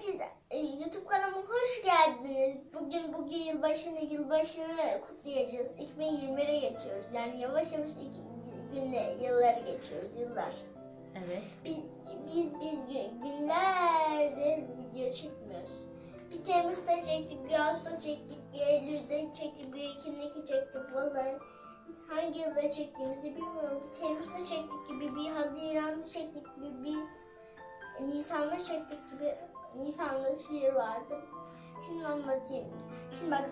Herkese e, YouTube kanalıma hoş geldiniz. Bugün bugün yılbaşını yılbaşını kutlayacağız. 2020'ye geçiyoruz. Yani yavaş yavaş iki günde yılları geçiyoruz. Yıllar. Evet. Biz biz biz gü- günlerdir video çekmiyoruz. Bir Temmuz'da çektik, bir Ağustos'ta çektik, bir Eylül'de çektik, bir Ekim'deki çektik. Vallahi hangi yılda çektiğimizi bilmiyorum. Bir Temmuz'da çektik gibi, bir Haziran'da çektik gibi, bir Nisan'da çektik gibi. Nisan'da şiir vardı. Şimdi anlatayım. Şimdi bak,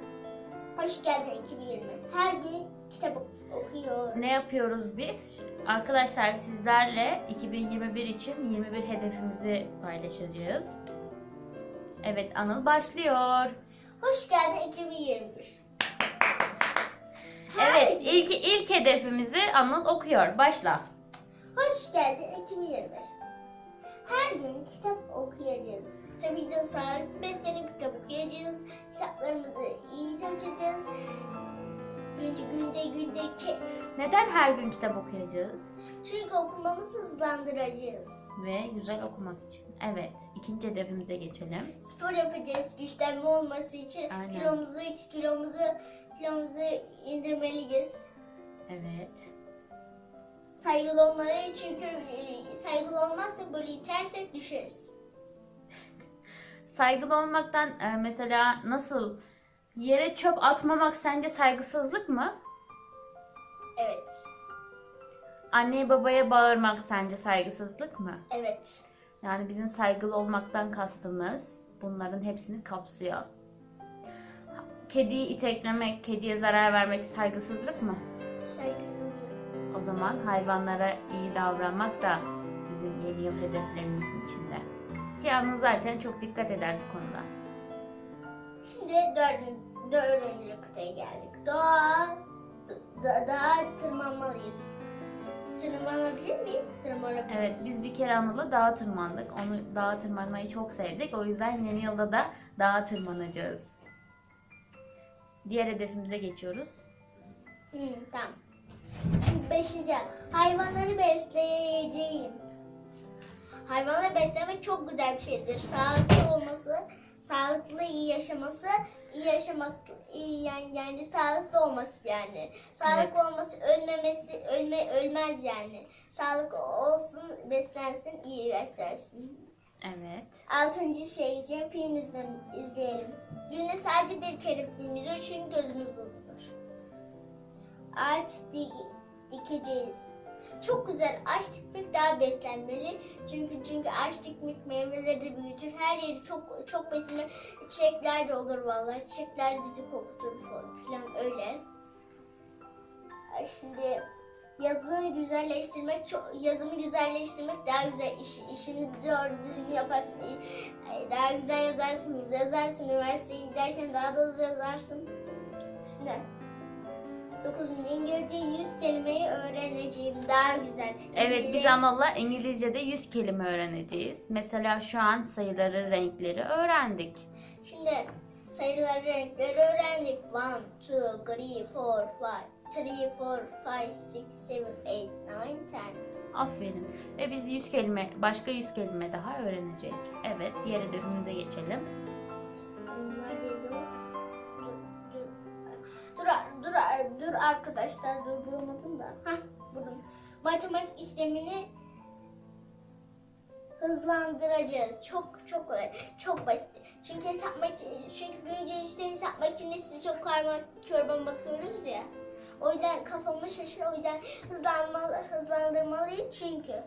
hoş geldin 2020. Her gün kitap ok- okuyor. Ne yapıyoruz biz? Arkadaşlar sizlerle 2021 için 21 hedefimizi paylaşacağız. Evet Anıl başlıyor. Hoş geldin 2021. Evet ilk ilk hedefimizi Anıl okuyor. Başla. Hoş geldin 2021. Her gün kitap okuyacağız. Tabii de sağlıklı beslenip kitap okuyacağız. Kitaplarımızı iyi seçeceğiz. Günde günde günde ki. Neden her gün kitap okuyacağız? Çünkü okumamızı hızlandıracağız. Ve güzel okumak için. Evet ikinci hedefimize geçelim. Spor yapacağız güçlenme olması için. Aynen. Kilomuzu kilomuzu kilomuzu indirmeliyiz. Evet. Saygılı olmalı çünkü e, saygılı olmazsak böyle itersek düşeriz. Saygılı olmaktan e, mesela nasıl yere çöp atmamak sence saygısızlık mı? Evet. Anneye babaya bağırmak sence saygısızlık mı? Evet. Yani bizim saygılı olmaktan kastımız bunların hepsini kapsıyor. Kediyi iteklemek, kediye zarar vermek saygısızlık mı? Saygısızlık. O zaman hayvanlara iyi davranmak da bizim yeni yıl hedeflerimizin içinde. Anıl zaten çok dikkat eder bu konuda. Şimdi dördüncü, dördüncü kıtaya geldik. Dağa, da, dağa tırmanmalıyız. Tırmanabilir miyiz? Tırmanabiliriz. Evet biz bir kere Anıl'la dağa tırmandık. Onu dağa tırmanmayı çok sevdik. O yüzden yeni yılda da dağa tırmanacağız. Diğer hedefimize geçiyoruz. Hı, tamam. Şimdi beşinci. Hayvanları besleyeceğim. Hayvanları beslemek çok güzel bir şeydir. Sağlıklı olması, sağlıklı iyi yaşaması, iyi yaşamak iyi yani, yani sağlıklı olması yani. Sağlıklı olması, ölmemesi, ölme ölmez yani. Sağlıklı olsun, beslensin, iyi beslensin. Evet. Altıncı şey film izle- izleyelim. Günde sadece bir kere film izliyoruz çünkü gözümüz bozulur. Ağaç di- dikeceğiz. Çok güzel. Ağaç dikmek daha beslenmeli. Çünkü çünkü ağaç dikmek meyveleri de büyütür. Her yeri çok çok beslenir. Çiçekler de olur vallahi. Çiçekler bizi kokutur falan öyle. Şimdi yazını güzelleştirmek çok yazımı güzelleştirmek daha güzel iş, işini doğru düzgün yaparsın daha güzel yazarsın yazarsın üniversiteye giderken daha da hızlı yazarsın şimdi 9. İngilizce 100 kelimeyi öğreneceğim daha güzel Evet biz İngilizce- Anıl'la İngilizce'de 100 kelime öğreneceğiz. Mesela şu an sayıları, renkleri öğrendik. şimdi sayıları renkleri öğrendik 1 2 3 4 5 3 4 5 6 7 8 9 10 Aferin. Ve biz 100 kelime, başka 100 kelime daha öğreneceğiz. Evet, diğer hedefimize geçelim. Arkadaşlar dur bulamadım da. Hah buldum. Matematik işlemini hızlandıracağız. Çok çok kolay. Çok basit. Çünkü hesap maki- çünkü büyünce işte hesap makinesi çok karma çorban bakıyoruz ya. O yüzden kafamı şaşır. O yüzden hızlanmalı, hızlandırmalıyız çünkü.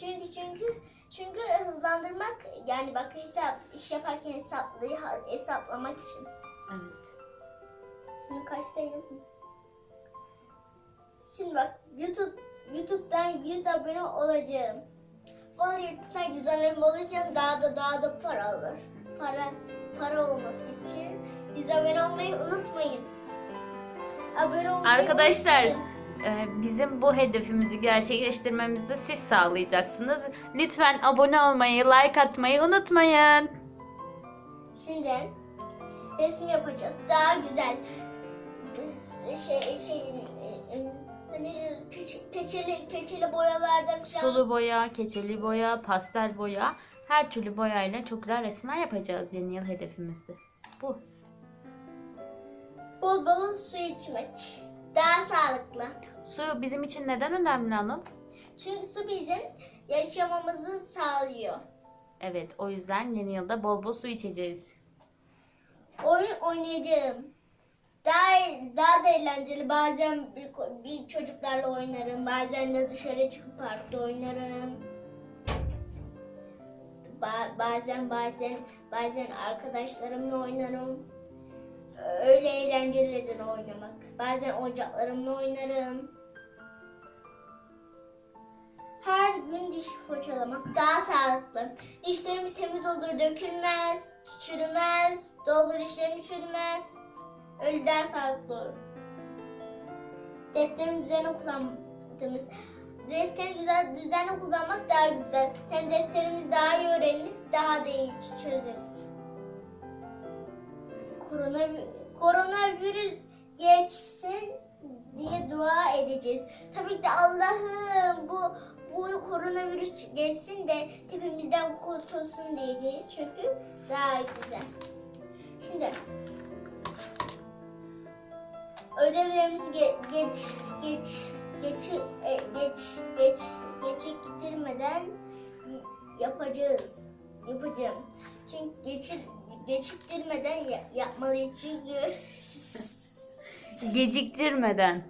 Çünkü çünkü çünkü hızlandırmak yani bak hesap iş yaparken hesaplıyı hesaplamak için. Evet. Şimdi kaçtayım? Şimdi bak YouTube YouTube'dan 100 abone olacağım. Vallahi YouTube'dan 100 abone olacağım daha da daha da para alır. Para para olması için 100 abone olmayı unutmayın. Abone olmayı Arkadaşlar, unutmayın. e, bizim bu hedefimizi gerçekleştirmemizde siz sağlayacaksınız. Lütfen abone olmayı, like atmayı unutmayın. Şimdi resim yapacağız. Daha güzel. Şey şey hani keçi- keçeli keçeli boyalarda falan Sulu boya, keçeli boya, pastel boya Her türlü boyayla çok güzel resimler yapacağız yeni yıl hedefimizde. Bu. Bol bol su içmek. Daha sağlıklı. Su bizim için neden önemli Anıl? Çünkü su bizim yaşamamızı sağlıyor. Evet o yüzden yeni yılda bol bol su içeceğiz. Oyun oynayacağım. Daha daha da eğlenceli. Bazen bir, bir çocuklarla oynarım. Bazen de dışarı çıkıp parkta oynarım. Ba- bazen bazen bazen arkadaşlarımla oynarım. Öyle eğlencelidir oynamak. Bazen oyuncaklarımla oynarım. Her gün diş fırçalamak daha sağlıklı. Dişlerimiz temiz olur, dökülmez, çürümez, dolgu dişlerimiz çürümez. Daha sağlıklı olur. Defterin düzenli kullandığımız Defteri güzel düzenli kullanmak daha güzel. Hem defterimiz daha iyi öğreniriz, daha da iyi çözeriz. Korona, koronavirüs geçsin diye dua edeceğiz. Tabii ki Allah'ım bu bu koronavirüs geçsin de tepemizden kurtulsun diyeceğiz. Çünkü daha güzel. Şimdi ödevlerimizi ge- geç geç geç e, geç geç geçiktirmeden yapacağız. Yapacağım. Çünkü geçir geçiktirmeden ya- yapmalıyız çünkü Geciktirmeden.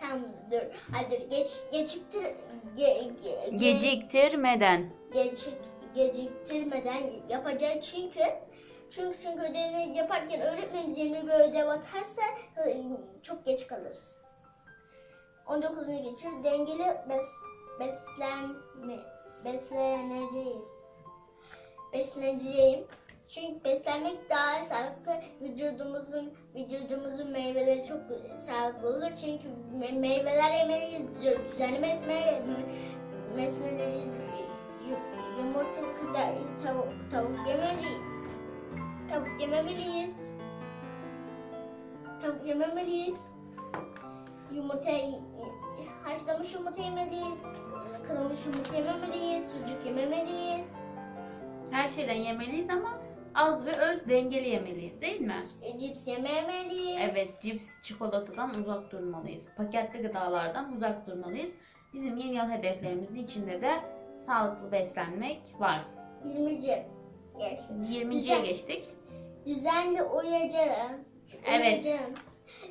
Tamam dur. Hadi dur. Geç geçiktir ge, ge, ge- Geciktirmeden. geçik geciktirmeden yapacağız çünkü çünkü çünkü ödevini yaparken öğretmenimiz yerine bir ödev atarsa hı, çok geç kalırız. 19'unu geçiyor. Dengeli bes, beslenme besleneceğiz. Besleneceğim. Çünkü beslenmek daha sağlıklı. Vücudumuzun vücudumuzun meyveleri çok sağlıklı olur. Çünkü me- meyveler yemeliyiz. Düzenli besme, besmeleriz. Yu- Yumurta kızar, tavuk, tavuk yemeliyiz. Tavuk yememeliyiz. Tavuk yememeliyiz. Yumurta haşlamış yumurta yemeliyiz. Kırılmış yumurta yememeliyiz. Sucuk yememeliyiz. Her şeyden yemeliyiz ama az ve öz dengeli yemeliyiz değil mi? E, Cips yememeliyiz. Evet, cips, çikolatadan uzak durmalıyız. Paketli gıdalardan uzak durmalıyız. Bizim yeni yıl hedeflerimizin içinde de sağlıklı beslenmek var. 20'ci. Geçti. 20'ciye Güzel. geçtik. Düzenli uyuyacağım. Evet. Uyuyacağım.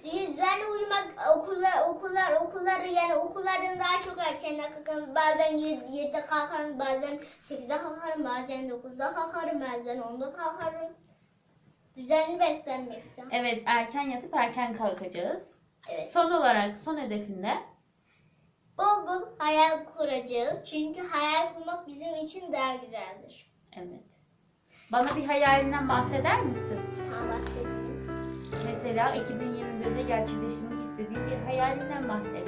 Düzenli uyumak okullar okullar okulları yani okullardan daha çok erkenden kalkarım. Bazen 7'de kalkarım, bazen 8'de kalkarım, bazen 9'da kalkarım, bazen 10'da kalkarım. Düzenli beslenmek. Evet, erken yatıp erken kalkacağız. Evet. Son olarak son hedefinde Bol bol hayal kuracağız. Çünkü hayal kurmak bizim için daha güzeldir. evet. Bana bir hayalinden bahseder misin? Tamam bahsedeyim. Mesela 2021'de gerçekleştirmek istediğin bir hayalinden bahset.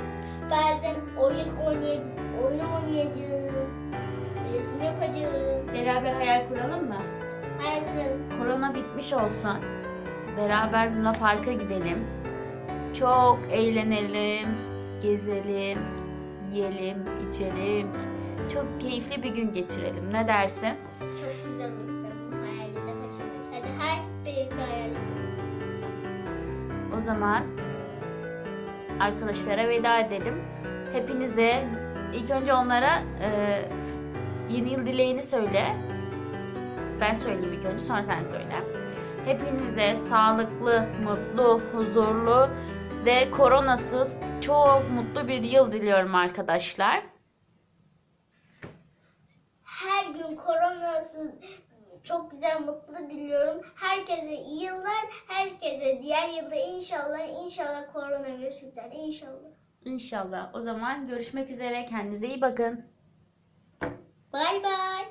Bazen oyun oynay oyun oynayacağım. Resim yapacağım. Beraber hayal kuralım mı? Hayal kuralım. Korona bitmiş olsun. Beraber Luna Park'a gidelim. Çok eğlenelim, gezelim, yiyelim, içelim. Çok keyifli bir gün geçirelim. Ne dersin? Çok güzel olur. Zaman arkadaşlara veda edelim. Hepinize ilk önce onlara e, yeni yıl dileğini söyle. Ben söyleyeyim ilk önce sonra sen söyle. Hepinize sağlıklı, mutlu, huzurlu ve koronasız çok mutlu bir yıl diliyorum arkadaşlar. Her gün koronasız çok güzel mutlu diliyorum. Herkese iyi yıllar. Herkese diğer yılda inşallah inşallah koronavirüs biter. İnşallah. İnşallah. O zaman görüşmek üzere. Kendinize iyi bakın. Bay bay.